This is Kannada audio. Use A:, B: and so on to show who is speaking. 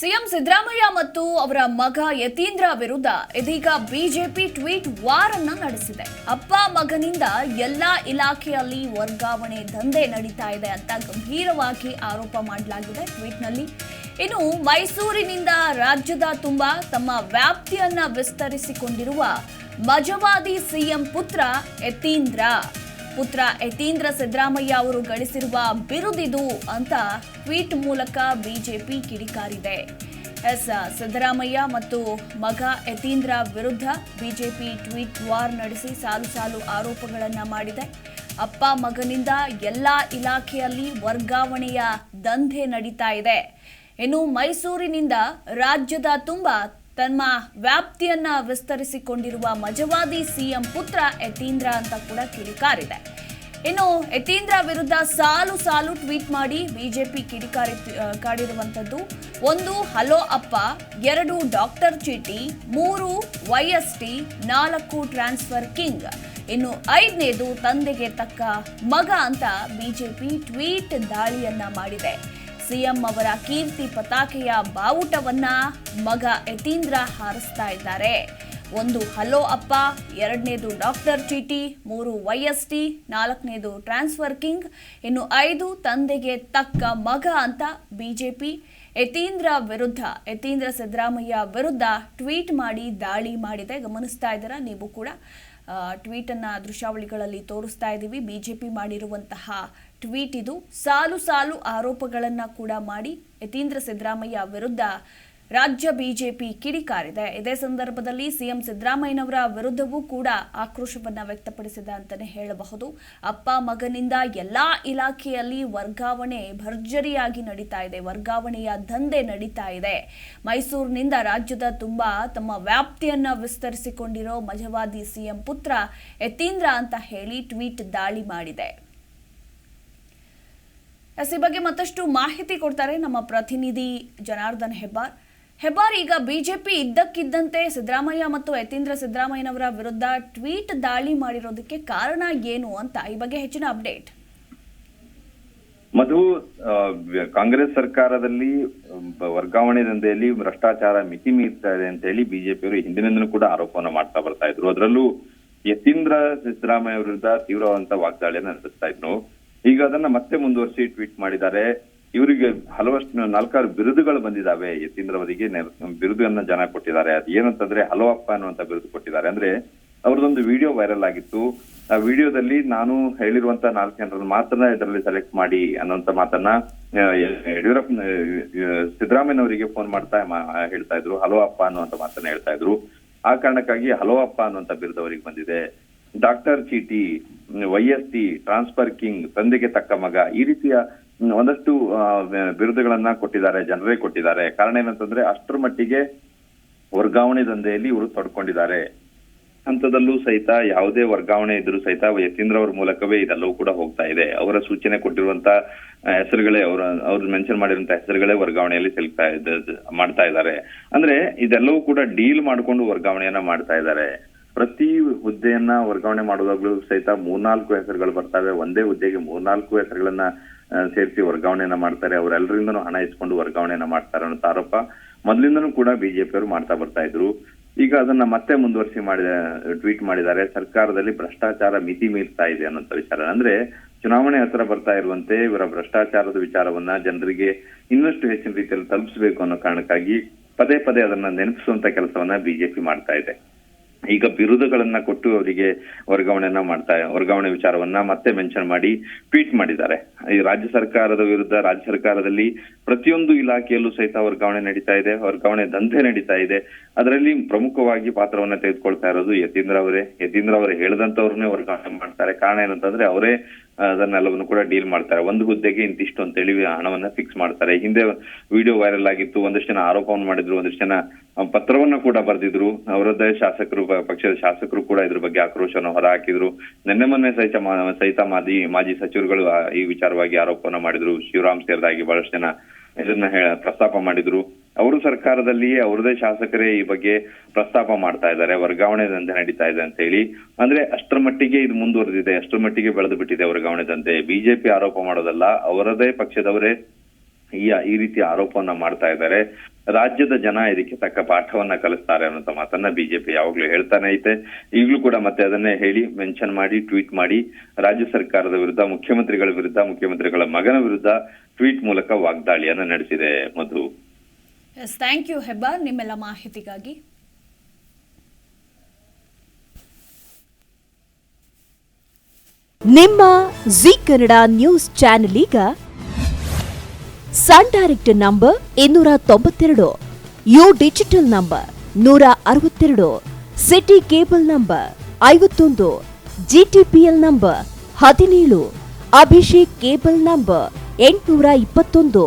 A: ಸಿಎಂ ಸಿದ್ದರಾಮಯ್ಯ ಮತ್ತು ಅವರ ಮಗ ಯತೀಂದ್ರ ವಿರುದ್ಧ ಇದೀಗ ಬಿಜೆಪಿ ಟ್ವೀಟ್ ವಾರ್ ಅನ್ನ ನಡೆಸಿದೆ. ಅಪ್ಪ ಮಗನಿಂದ ಎಲ್ಲಾ ಇಲಾಖೆಯಲ್ಲಿ ವರ್ಗಾವಣೆ ದಂಧೆ ನಡೀತಾ ಇದೆ ಅಂತ ಗಂಭೀರವಾಗಿ ಆರೋಪ ಮಾಡಲಾಗಿದೆ ಟ್ವೀಟ್ನಲ್ಲಿ. ಇನ್ನು ಮೈಸೂರಿನಿಂದ ರಾಜ್ಯದ ತುಂಬ ತಮ್ಮ ವ್ಯಾಪ್ತಿಯನ್ನ ವಿಸ್ತರಿಸಿಕೊಂಡಿರುವ ಮಜವಾದಿ ಸಿಎಂ ಪುತ್ರ ಯತೀಂದ್ರ. ಪುತ್ರ ಯತೀಂದ್ರ ಸಿದ್ದರಾಮಯ್ಯ ಅವರು ಗಳಿಸಿರುವ ಬಿರುದಿದು ಅಂತ ಟ್ವೀಟ್ ಮೂಲಕ ಬಿಜೆಪಿ ಕಿಡಿಕಾರಿದೆ. ಎಸ್ ಸಿದ್ದರಾಮಯ್ಯ ಮತ್ತು ಮಗ ಯತೀಂದ್ರ ವಿರುದ್ಧ ಬಿಜೆಪಿ ಟ್ವೀಟ್ ವಾರ್ ನಡೆಸಿ ಸಾಲು ಸಾಲು ಆರೋಪಗಳನ್ನು ಮಾಡಿದೆ. ಅಪ್ಪ ಮಗನಿಂದ ಎಲ್ಲ ಇಲಾಖೆಯಲ್ಲಿ ವರ್ಗಾವಣೆಯ ದಂಧೆ ನಡೀತಾ ಇದೆ. ಇನ್ನು ಮೈಸೂರಿನಿಂದ ರಾಜ್ಯದ ತುಂಬ ತಮ್ಮ ವ್ಯಾಪ್ತಿಯನ್ನ ವಿಸ್ತರಿಸಿಕೊಂಡಿರುವ ಮಜವಾದಿ ಸಿಎಂ ಪುತ್ರ ಯತೀಂದ್ರ ಅಂತ ಕೂಡ ಕಿಡಿಕಾರಿದೆ ಇನ್ನು ಯತೀಂದ್ರ ವಿರುದ್ಧ ಸಾಲು ಸಾಲು ಟ್ವೀಟ್ ಮಾಡಿ ಬಿಜೆಪಿ ಕಿಡಿಕಾರಿ ಕಾಡಿರುವಂಥದ್ದು. ಒಂದು, ಹಲೋ ಅಪ್ಪ, ಎರಡು, ಡಾಕ್ಟರ್ ಚೀಟಿ, ಮೂರು, ವೈಎಸ್ಟಿ, ನಾಲ್ಕು, ಟ್ರಾನ್ಸ್ಫರ್ ಕಿಂಗ್. ಇನ್ನು ಐದನೇದು, ತಂದೆಗೆ ತಕ್ಕ ಮಗ ಅಂತ ಬಿಜೆಪಿ ಟ್ವೀಟ್ ದಾಳಿಯನ್ನ ಮಾಡಿದೆ. ಸಿಎಂ ಅವರ ಕೀರ್ತಿ ಪತಾಕೆಯ ಬಾವುಟವನ್ನ ಮಗ ಯತೀಂದ್ರ ಹಾರಿಸ್ತಾ ಇದ್ದಾರೆ. ಒಂದು ಹಲೋ ಅಪ್ಪ, ಎರಡನೇದು ಡಾಕ್ಟರ್ ಚೀಟಿ, ಮೂರು ವೈಎಸ್ಟಿ ನಾಲ್ಕನೇದು ಟ್ರಾನ್ಸ್ಫರ್ ಕಿಂಗ್, ಇನ್ನು ಐದು ತಂದೆಗೆ ತಕ್ಕ ಮಗ ಅಂತ ಬಿಜೆಪಿ. ಯತೀಂದ್ರ ವಿರುದ್ಧ, ಯತೀಂದ್ರ ಸಿದ್ದರಾಮಯ್ಯ ವಿರುದ್ಧ ಟ್ವೀಟ್ ಮಾಡಿ ದಾಳಿ ಮಾಡಿದೆ. ಗಮನಿಸ್ತಾ ಇದ್ದೀರಾ? ನೀವು ಕೂಡ ಟ್ವೀಟನ್ನು ದೃಶ್ಯಾವಳಿಗಳಲ್ಲಿ ತೋರಿಸ್ತಾ ಇದ್ದೀವಿ. ಬಿಜೆಪಿ ಮಾಡಿರುವಂತಹ ಟ್ವೀಟ್ ಇದು ಸಾಲು ಸಾಲು ಆರೋಪಗಳನ್ನು ಕೂಡ ಮಾಡಿ ಯತೀಂದ್ರ ಸಿದ್ದರಾಮಯ್ಯ ವಿರುದ್ಧ ರಾಜ್ಯ ಬಿಜೆಪಿ ಕಿಡಿಕಾರಿದೆ ಇದೇ ಸಂದರ್ಭದಲ್ಲಿ ಸಿಎಂ ಸಿದ್ದರಾಮಯ್ಯನವರ ವಿರುದ್ಧವೂ ಕೂಡ ಆಕ್ರೋಶವನ್ನು ವ್ಯಕ್ತಪಡಿಸಿದೆ ಅಂತಲೇ ಹೇಳಬಹುದು. ಅಪ್ಪ ಮಗನಿಂದ ಎಲ್ಲ ಇಲಾಖೆಯಲ್ಲಿ ವರ್ಗಾವಣೆ ಭರ್ಜರಿಯಾಗಿ ನಡೀತಾ ಇದೆ. ವರ್ಗಾವಣೆಯ ದಂಧೆ ನಡೀತಾ ಇದೆ. ಮೈಸೂರಿನಿಂದ ರಾಜ್ಯದ ತುಂಬ ತಮ್ಮ ವ್ಯಾಪ್ತಿಯನ್ನು ವಿಸ್ತರಿಸಿಕೊಂಡಿರೋ ಮಜವಾದಿ ಸಿಎಂ ಪುತ್ರ ಯತೀಂದ್ರ ಅಂತ ಹೇಳಿ ಟ್ವೀಟ್ ದಾಳಿ ಮಾಡಿದೆ. ಎಸ್ ಈ ಬಗ್ಗೆ ಮತ್ತಷ್ಟು ಮಾಹಿತಿ ಕೊಡ್ತಾರೆ ನಮ್ಮ ಪ್ರತಿನಿಧಿ ಜನಾರ್ದನ್ ಹೆಬ್ಬಾರ್. ಹೆಬ್ಬಾರ್ ಈಗ ಬಿಜೆಪಿ ಇದ್ದಕ್ಕಿದ್ದಂತೆ ಸಿದ್ದರಾಮಯ್ಯ ಮತ್ತು ಯತೀಂದ್ರ ಸಿದ್ದರಾಮಯ್ಯನವರ ವಿರುದ್ಧ ಟ್ವೀಟ್ ದಾಳಿ ಮಾಡಿರೋದಕ್ಕೆ ಕಾರಣ ಏನು ಅಂತ ಈ ಬಗ್ಗೆ ಹೆಚ್ಚಿನ ಅಪ್ಡೇಟ್.
B: ಮಧು ಕಾಂಗ್ರೆಸ್ ಸರ್ಕಾರದಲ್ಲಿ ವರ್ಗಾವಣೆ ದಂಧೆಯಲ್ಲಿ ಭ್ರಷ್ಟಾಚಾರ ಮಿತಿ ಮೀರ್ತಾ ಇದೆ ಅಂತ ಹೇಳಿ ಬಿಜೆಪಿಯವರು ಹಿಂದಿನಿಂದಲೂ ಕೂಡ ಆರೋಪವನ್ನು ಮಾಡ್ತಾ ಬರ್ತಾ ಇದ್ರು. ಅದರಲ್ಲೂ ಯತೀಂದ್ರ ಸಿದ್ದರಾಮಯ್ಯ ವಿರುದ್ಧ ತೀವ್ರವಾದಂತ ವಾಗ್ದಾಳಿಯನ್ನು ನಡೆಸ್ತಾ ಇದ್ರು. ಈಗ ಅದನ್ನ ಮತ್ತೆ ಮುಂದುವರಿಸಿ ಟ್ವೀಟ್ ಮಾಡಿದ್ದಾರೆ. ಇವರಿಗೆ ಹಲವಷ್ಟು ನಾಲ್ಕಾರು ಬಿರುದುಗಳು ಬಂದಿದ್ದಾವೆ. ಯತೀಂದ್ರ ಅವರಿಗೆ ಬಿರುದನ್ನ ಜನ ಕೊಟ್ಟಿದ್ದಾರೆ. ಅದು ಏನಂತಂದ್ರೆ ಹಲವಪ್ಪ ಅನ್ನುವಂತ ಬಿರುದು ಕೊಟ್ಟಿದ್ದಾರೆ. ಅಂದ್ರೆ ಅವ್ರದೊಂದು ವಿಡಿಯೋ ವೈರಲ್ ಆಗಿತ್ತು. ಆ ವಿಡಿಯೋದಲ್ಲಿ ನಾನು ಹೇಳಿರುವಂತ ನಾಲ್ಕು ಜನರನ್ನು ಮಾತ್ರ ಇದರಲ್ಲಿ ಸೆಲೆಕ್ಟ್ ಮಾಡಿ ಅನ್ನುವಂತ ಮಾತನ್ನ ಯಡಿಯೂರಪ್ಪ ಸಿದ್ದರಾಮಯ್ಯ ಅವರಿಗೆ ಫೋನ್ ಮಾಡ್ತಾ ಹೇಳ್ತಾ ಇದ್ರು. ಹಲೋ ಅಪ್ಪ ಅನ್ನುವಂತ ಮಾತನ್ನ ಹೇಳ್ತಾ ಇದ್ರು. ಆ ಕಾರಣಕ್ಕಾಗಿ ಹಲೋ ಅಪ್ಪ ಅನ್ನುವಂತ ಬಿರುದು ಅವರಿಗೆ ಬಂದಿದೆ. ಡಾಕ್ಟರ್ ಚೀಟಿ, Y S T, transfer king, ತಂದೆಗೆ ತಕ್ಕ ಮಗ, ಈ ರೀತಿಯ ಒಂದಷ್ಟು ಬಿರುದುಗಳನ್ನ ಕೊಟ್ಟಿದ್ದಾರೆ, ಜನರೇ ಕೊಟ್ಟಿದ್ದಾರೆ. ಕಾರಣ ಏನಂತಂದ್ರೆ ಅಷ್ಟರ ಮಟ್ಟಿಗೆ ವರ್ಗಾವಣೆ ದಂಧೆಯಲ್ಲಿ ಇವರು ತೊಡ್ಕೊಂಡಿದ್ದಾರೆ. ಹಂತದಲ್ಲೂ ಸಹಿತ ಯಾವುದೇ ವರ್ಗಾವಣೆ ಇದ್ರೂ ಸಹಿತ ಯತೀಂದ್ರ ಅವ್ರ ಮೂಲಕವೇ ಇದೆಲ್ಲವೂ ಕೂಡ ಹೋಗ್ತಾ ಇದೆ. ಅವರ ಸೂಚನೆ ಕೊಟ್ಟಿರುವಂತ ಹೆಸರುಗಳೇ, ಅವರ, ಅವ್ರು ಮೆನ್ಷನ್ ಮಾಡಿರುವಂತ ಹೆಸರುಗಳೇ ವರ್ಗಾವಣೆಯಲ್ಲಿ ಸಿಗ್ತಾ ಇದ್ದ- ಮಾಡ್ತಾ ಇದ್ದಾರೆ. ಅಂದ್ರೆ ಇದೆಲ್ಲವೂ ಕೂಡ ಡೀಲ್ ಮಾಡ್ಕೊಂಡು ವರ್ಗಾವಣೆಯನ್ನ ಮಾಡ್ತಾ ಇದ್ದಾರೆ. ಪ್ರತಿ ಹುದ್ದೆಯನ್ನ ವರ್ಗಾವಣೆ ಮಾಡುವಾಗಲೂ ಸಹಿತ ಮೂರ್ನಾಲ್ಕು ಹೆಸರುಗಳು ಬರ್ತವೆ. ಒಂದೇ ಹುದ್ದೆಗೆ ಮೂರ್ನಾಲ್ಕು ಹೆಸರುಗಳನ್ನ ಸೇರಿಸಿ ವರ್ಗಾವಣೆಯನ್ನ ಮಾಡ್ತಾರೆ. ಅವರೆಲ್ಲರಿಂದನೂ ಹಣ ಇಸ್ಕೊಂಡು ವರ್ಗಾವಣೆಯನ್ನ ಮಾಡ್ತಾರೆ ಅನ್ನೋ ಆರೋಪ ಮೊದಲಿಂದನೂ ಕೂಡ ಬಿಜೆಪಿಯವರು ಮಾಡ್ತಾ ಬರ್ತಾ ಇದ್ರು. ಈಗ ಅದನ್ನ ಮತ್ತೆ ಮುಂದುವರಿಸಿ ಮಾಡಿದ ಟ್ವೀಟ್ ಮಾಡಿದ್ದಾರೆ. ಸರ್ಕಾರದಲ್ಲಿ ಭ್ರಷ್ಟಾಚಾರ ಮಿತಿ ಮೀರ್ತಾ ಇದೆ ಅನ್ನೋಂಥ ವಿಚಾರ. ಅಂದ್ರೆ ಚುನಾವಣೆ ಹತ್ರ ಬರ್ತಾ ಇರುವಂತೆ ಇವರ ಭ್ರಷ್ಟಾಚಾರದ ವಿಚಾರವನ್ನ ಜನರಿಗೆ ಇನ್ನಷ್ಟು ಹೆಚ್ಚಿನ ರೀತಿಯಲ್ಲಿ ತಲುಪಿಸಬೇಕು ಅನ್ನೋ ಕಾರಣಕ್ಕಾಗಿ ಪದೇ ಪದೇ ಅದನ್ನ ನೆನಪಿಸುವಂತ ಕೆಲಸವನ್ನ ಬಿಜೆಪಿ ಮಾಡ್ತಾ ಇದೆ. ಈಗ ಬಿರುದುಗಳನ್ನ ಕೊಟ್ಟು ಅವರಿಗೆ ವರ್ಗಾವಣೆಯನ್ನ ಮಾಡ್ತಾ, ವರ್ಗಾವಣೆ ವಿಚಾರವನ್ನ ಮತ್ತೆ ಮೆನ್ಷನ್ ಮಾಡಿ, ಟ್ವೀಟ್ ಮಾಡಿದ್ದಾರೆ. ಈ ರಾಜ್ಯ ಸರ್ಕಾರದ ವಿರುದ್ಧ ರಾಜ್ಯ ಸರ್ಕಾರದಲ್ಲಿ ಪ್ರತಿಯೊಂದು ಇಲಾಖೆಯಲ್ಲೂ ಸಹಿತ ವರ್ಗಾವಣೆ ನಡೀತಾ ಇದೆ, ವರ್ಗಾವಣೆ ದಂಧೆ ನಡೀತಾ ಇದೆ. ಅದರಲ್ಲಿ ಪ್ರಮುಖವಾಗಿ ಪಾತ್ರವನ್ನ ತೆಗೆದುಕೊಳ್ತಾ ಇರೋದು ಯತೀಂದ್ರ ಅವರೇ. ಯತೀಂದ್ರ ಅವರು ಹೇಳಿದಂತವ್ರನ್ನೇ ವರ್ಗಾವಣೆ ಮಾಡ್ತಾರೆ. ಕಾರಣ ಏನಂತಂದ್ರೆ ಅವರೇ ಅದನ್ನೆಲ್ಲವನ್ನು ಕೂಡ ಡೀಲ್ ಮಾಡ್ತಾರೆ. ಒಂದು ಹುದ್ದೆಗೆ ಇಂತಿಷ್ಟು ಅಂತ ಹೇಳಿ ಹಣವನ್ನ ಫಿಕ್ಸ್ ಮಾಡ್ತಾರೆ. ಹಿಂದೆ ವಿಡಿಯೋ ವೈರಲ್ ಆಗಿತ್ತು, ಒಂದಷ್ಟು ಜನ ಆರೋಪವನ್ನು ಮಾಡಿದ್ರು, ಒಂದಷ್ಟು ಜನ ಪತ್ರವನ್ನ ಕೂಡ ಬರೆದಿದ್ರು. ಅವರದ್ದೇ ಶಾಸಕರು ಪಕ್ಷದ ಶಾಸಕರು ಕೂಡ ಇದ್ರ ಬಗ್ಗೆ ಆಕ್ರೋಶವನ್ನು ಹೊರ ಹಾಕಿದ್ರು ನಿನ್ನೆ ಮೊನ್ನೆ ಸಹಿತ ಸಹಿತ ಮಾಜಿ ಮಾಜಿ ಸಚಿವರುಗಳು ಈ ವಿಚಾರವಾಗಿ ಆರೋಪವನ್ನ ಮಾಡಿದ್ರು. ಶಿವರಾಮ್ ಸೇರಿದಾಗಿ ಬಹಳಷ್ಟು ಜನ ಇದನ್ನ ಪ್ರಸ್ತಾಪ ಮಾಡಿದ್ರು. ಅವರು ಸರ್ಕಾರದಲ್ಲಿಯೇ, ಅವರದೇ ಶಾಸಕರೇ ಈ ಬಗ್ಗೆ ಪ್ರಸ್ತಾಪ ಮಾಡ್ತಾ ಇದ್ದಾರೆ, ವರ್ಗಾವಣೆ ದಂಧೆ ನಡೀತಾ ಇದೆ ಅಂತ ಹೇಳಿ. ಅಂದ್ರೆ ಅಷ್ಟರ ಮಟ್ಟಿಗೆ ಇದು ಮುಂದುವರೆದಿದೆ, ಅಷ್ಟರ ಮಟ್ಟಿಗೆ ಬೆಳೆದು ಬಿಟ್ಟಿದೆ ವರ್ಗಾವಣೆ ದಂಧೆ. ಬಿಜೆಪಿ ಆರೋಪ ಮಾಡೋದಲ್ಲ, ಅವರದೇ ಪಕ್ಷದವರೇ ಈ ಈ ರೀತಿ ಆರೋಪವನ್ನ ಮಾಡ್ತಾ ಇದ್ದಾರೆ. ರಾಜ್ಯದ ಜನ ಇದಕ್ಕೆ ತಕ್ಕ ಪಾಠವನ್ನ ಕಲಿಸ್ತಾರೆ ಅನ್ನೋಂಥ ಮಾತನ್ನ ಬಿಜೆಪಿ ಯಾವಾಗ್ಲೂ ಹೇಳ್ತಾನೆ ಐತೆ. ಈಗಲೂ ಕೂಡ ಮತ್ತೆ ಅದನ್ನೇ ಹೇಳಿ, ಮೆನ್ಷನ್ ಮಾಡಿ, ಟ್ವೀಟ್ ಮಾಡಿ, ರಾಜ್ಯ ಸರ್ಕಾರದ ವಿರುದ್ಧ, ಮುಖ್ಯಮಂತ್ರಿಗಳ ವಿರುದ್ಧ, ಮುಖ್ಯಮಂತ್ರಿಗಳ ಮಗನ ವಿರುದ್ಧ ಟ್ವೀಟ್ ಮೂಲಕ ವಾಗ್ದಾಳಿಯನ್ನ ನಡೆಸಿದೆ Madhu.
A: Yes thank you Hebba ನಿಮ್ಮೆಲ್ಲ ಮಾಹಿತಿಗಾಗಿ.
C: ನಿಮ್ಮ ಜಿ ಕನ್ನಡ ನ್ಯೂಸ್ ಚಾನೆಲ್ ಈಗ ಸನ್ ಡೈರೆಕ್ಟ್ ನಂಬರ್ ಇನ್ನೂರ ತೊಂಬತ್ತೆರಡು, ಯು ಡಿಜಿಟಲ್ ನಂಬರ್ ನೂರ ಅರವತ್ತೆರಡು, ಸಿಟಿ ಕೇಬಲ್ ನಂಬರ್ ಐವತ್ತೊಂದು, ಜಿಟಿಪಿಎಲ್ ನಂಬರ್ ಹದಿನೇಳು, ಅಭಿಷೇಕ್ ಕೇಬಲ್ ನಂಬರ್ ಎಂಟುನೂರ ಇಪ್ಪತ್ತೊಂದು.